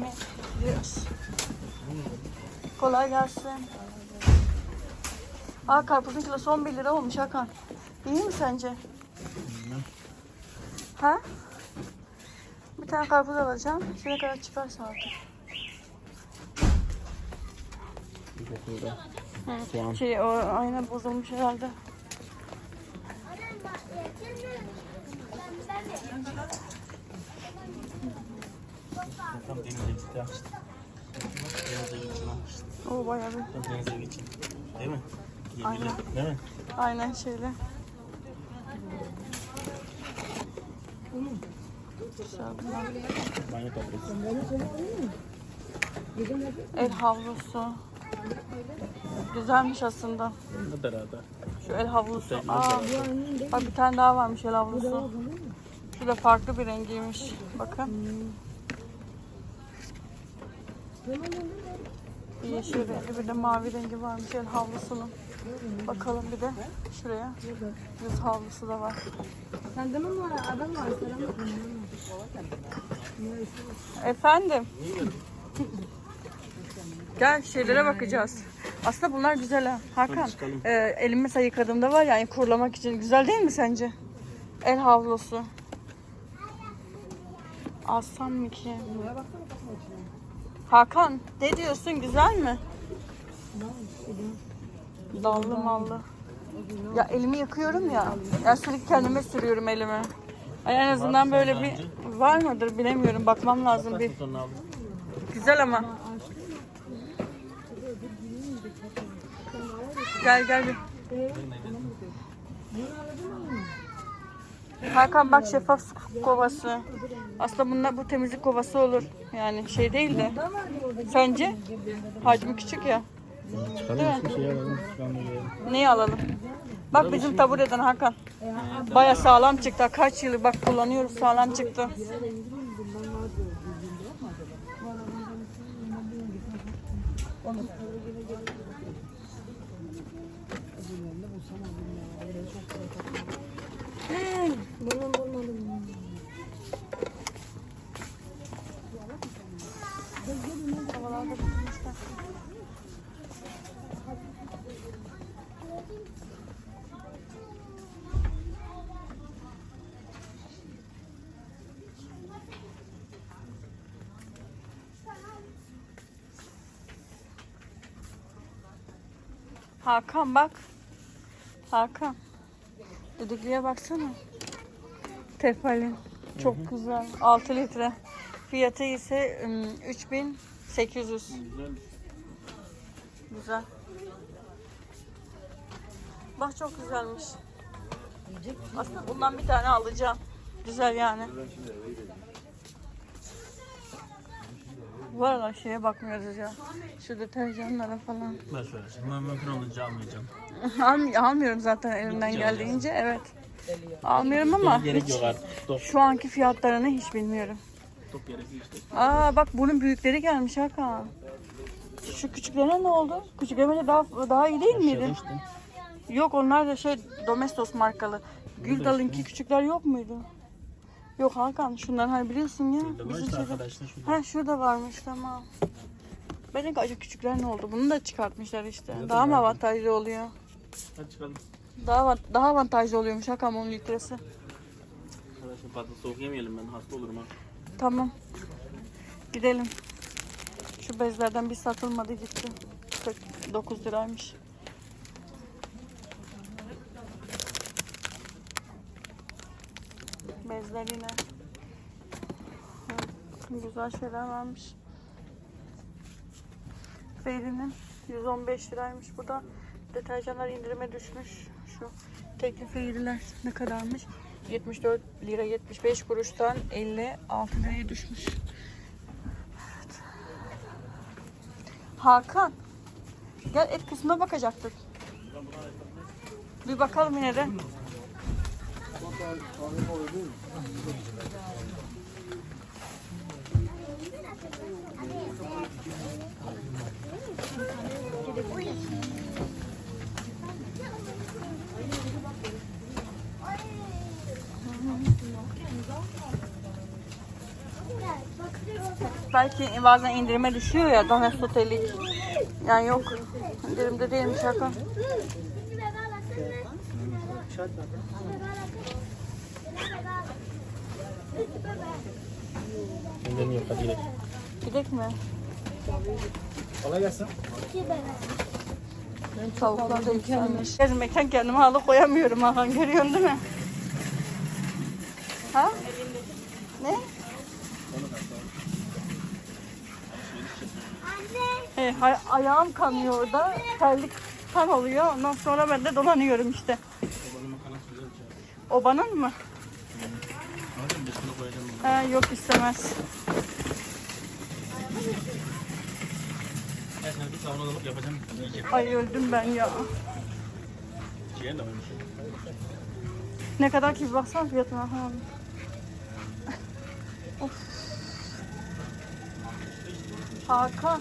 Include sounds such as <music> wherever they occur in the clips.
yemeğe gidiyoruz. Kolay gelsin. Aa karpuzun kilosu 11 lira olmuş Hakan. İyi mi sence? Ha? Bir tane karpuz alacağım. Şuraya kadar çıkarsa artık. Şey o ayna bozulmuş herhalde. Tam denize gitti açtı. Denize geçin açtı. O bayağı bir. Tam denize geçin. Değil mi? Aynen. Gemiyle. Değil mi? Aynen bunlar. Banyo tableti. El havlusu. Güzelmiş aslında. Ne beraber. Şu el havlusu. Aa, bak bir tane daha varmış el havlusu. Şu da farklı bir rengiymiş. Bakın. Bir yeşil rengi bir de mavi rengi varmış el havlusunun. Bakalım bir de şuraya. Yüz havlusu da var. Sende mi var? Adam var. Efendim. Gel şeylere bakacağız. Aslında bunlar güzel ha. Hakan, e, elimi mesela yıkadığımda var ya yani kurulamak için güzel değil mi sence? El havlusu. Alsam mı ki? Hakan, ne diyorsun? Güzel mi? Dallı mallı. Ya elimi yıkıyorum ya. Ya sürekli kendime sürüyorum elimi. Ay en azından böyle bir var mıdır bilemiyorum. Bakmam lazım bir. Güzel ama. Gel gel bir. Hakan bak şeffaf su kovası. Aslında bunlar bu temizlik kovası olur. Yani şey değil de. Sence? Hacmi küçük ya. Çıkalım bir şey alalım. Şu. Neyi alalım? Bak bizim tabureden Hakan. Baya sağlam çıktı. Kaç yılı bak kullanıyoruz sağlam çıktı. Bulun bulmadım. Hakan bak. Hakan. Düdüklüye baksana. Tefal'in. Çok güzel. 6 litre. Fiyatı ise 3000 800. Güzel. Bak çok güzelmiş. Aslında bundan bir tane alacağım. Güzel yani. Bu arada şeye bakmıyoruz ya. Şu deterjanlara falan. Ben söyleyeceğim. Ben mümkün olunca almayacağım. <laughs> Almıyorum zaten elimden geldiğince. Evet. Almıyorum ama Gerek hiç şu anki fiyatlarını hiç bilmiyorum. Gerekiyor işte. Aa bak bunun büyükleri gelmiş Hakan. Şu küçüklerine ne oldu? Küçüklerine daha daha iyi değil miydi? İşte. Yok onlar da şey Domestos markalı. Güldal'ınki küçükler yok muydu? Yok Hakan şunlar hani biliyorsun ya. Bizim işte şeyde- arkadaşlar şurada. Ha şurada varmış tamam. Ben de acaba küçükler ne oldu? Bunu da çıkartmışlar işte. Evet, Daha mı avantajlı oluyor? Hadi çıkalım. Daha daha avantajlı oluyormuş Hakan 10 litresi. Arkadaşlar fazla soğuk yemeyelim ben hasta olurum ha. Tamam. Gidelim. Şu bezlerden bir satılmadı gitti. 49 liraymış. Bezler yine. Hı, Güzel şeyler varmış. Feyri'nin 115 liraymış. Bu da deterjanlar indirime düşmüş. Şu tekli Feyri'ler ne kadarmış? 74 lira 75 kuruştan 56 liraya düşmüş. Evet. Hakan. Gel et kısmına bakacaktık. Bir bakalım yine de. Belki bazen indirime düşüyor ya Danes Otelik. Yani yok. İndirimde değilmiş Hakan. İndirim yok hadi gidelim. Gidek mi? Kolay gelsin. Tavuklar da yükselmiş. Gezmekten kendime halı koyamıyorum Hakan. Görüyorsun değil mi? Ha? Ne? E, ayağım kanıyor orada. Terlik kan oluyor. Ondan sonra ben de dolanıyorum işte. Obanın mı? Ha, yok istemez. Ay öldüm ben ya. Ne kadar ki bir baksana fiyatına. Ha. Hakan.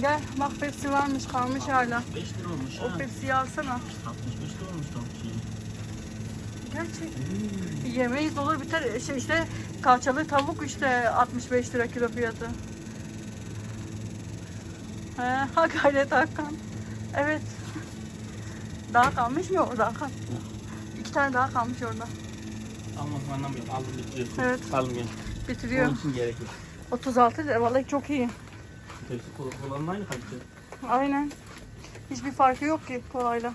Gel bak Pepsi varmış kalmış hala. 5 lira olmuş ha. O Pepsi'yi alsana. 65 lira olmuş tavuk şeyi. Gerçek. Yemeyiz olur biter. Şey işte kalçalı tavuk işte 65 lira kilo fiyatı. He, ha gayret Hakan. Evet. Daha kalmış mı orada Hakan? İki tane daha kalmış orada. Almasın anlamıyorum. Aldım bitiriyor. Evet. Almıyorum. Bitiriyor. Onun için gerek yok. 36 lira vallahi çok iyi. Tepsi kol- kolanın aynı kalite. Aynen. Hiçbir farkı yok ki kolayla.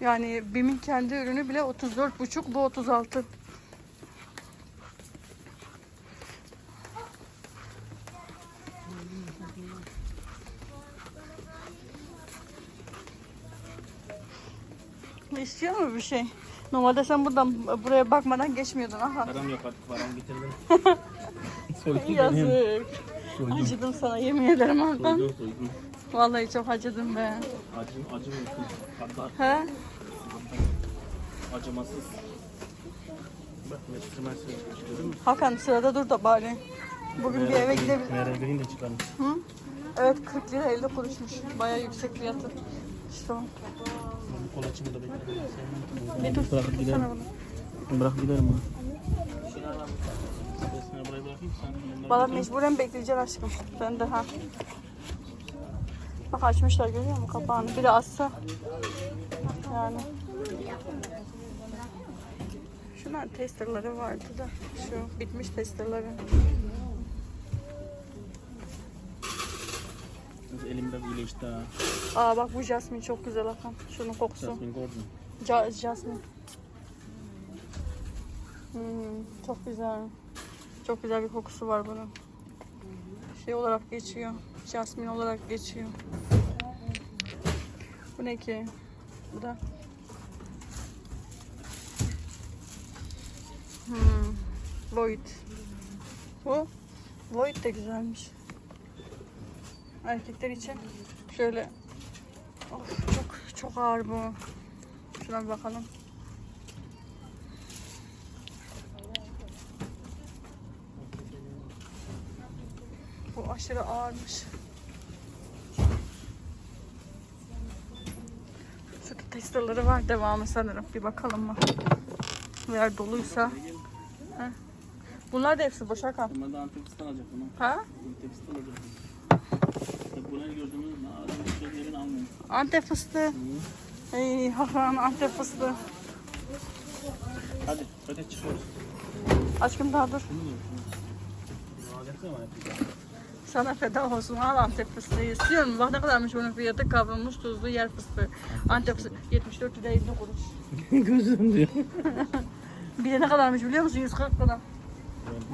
Yani BİM'in kendi ürünü bile 34,5 bu 36. İstiyor mu bir şey? Normalde sen buradan buraya bakmadan geçmiyordun aha. Param yok artık paramı bitirdim. <laughs> Soydum <laughs> beni. Yazık. Soydum. Acıdım sana yemin ederim Hakan. Soydum soydum. Vallahi çok acıdım be. Acım acım yok. He? acımasız. Hakan sırada dur da bari. Bugün bir eve gidebilir. Meral Green de çıkarmış. Hı? Evet 40 lira 50 kuruşmuş. Bayağı yüksek fiyatı. İşte o. Kolaçımı da bekliyorum. Bir giderim. Sana bunu. Bırak giderim ha. Besine buraya bırakayım sen. Valla mecburen bekleyeceksin aşkım. Sen de ha. Bak açmışlar görüyor musun kapağını? Biri açsa. Yani. Şunlar testerları vardı da. Şu bitmiş testerları. Elimde böyle işte. Aa bak bu jasmin çok güzel Hakan. Şunun kokusu. Jasmine Gordon. Ja jasmin. Hmm, çok güzel. Çok güzel bir kokusu var bunun. Şey olarak geçiyor. Jasmin olarak geçiyor. Bu ne ki? Bu da. Hmm. Void. Bu. Void de güzelmiş. Erkekler için şöyle. Of çok çok ağır bu. Şuna bakalım. Bu aşırı ağırmış. Şurada testerları var devamı sanırım. Bir bakalım mı? Eğer doluysa. Heh. Bunlar da hepsi boş Hakan. Ben de Antep'ten alacaktım ha. Ha? Antep'ten alacaktım. Bunları gördüğümüz bir yerini almıyorum. Antep fıstığı. Ey Hakan Antep fıstığı. Hadi hadi çıkıyoruz. Aşkım daha dur. Şunu diyorum şunu. Alacaksın ama yapacağım. Sana feda olsun. Al Antep fıstığı. İstiyor musun? Bak ne kadarmış bunun fiyatı. Kavrulmuş tuzlu yer fıstığı. Antep fıstığı. 74 lira 50 kuruş. <laughs> Gözüm diyor. Bir de ne kadarmış biliyor musun? 140 lira.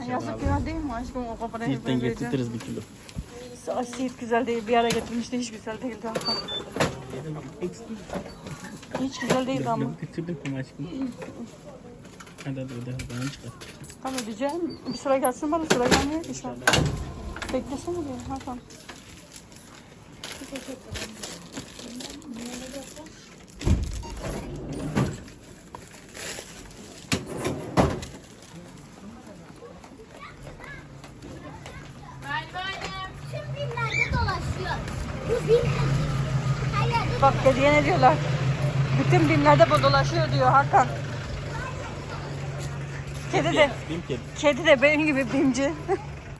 Şey Yazık günah değil mi aşkım o hep Siirt'ten getiririz bir kilo. Ay Siirt güzel değil. Bir ara getirmişti hiç güzel değildi Hakan. Yedim eksik. Hiç güzel değildi ama. Ben bitirdim ama aşkım. Hadi hadi hadi bana çıkar. Tamam ödeyeceğim. Bir sıra gelsin bana sıra gelmiyor ki şu an. Beklesene bir Hakan. Bak hediye ne diyorlar. Bütün binlerde bu dolaşıyor diyor Hakan. Kedi de, Bim kedi. kedi de benim gibi bimci. <laughs>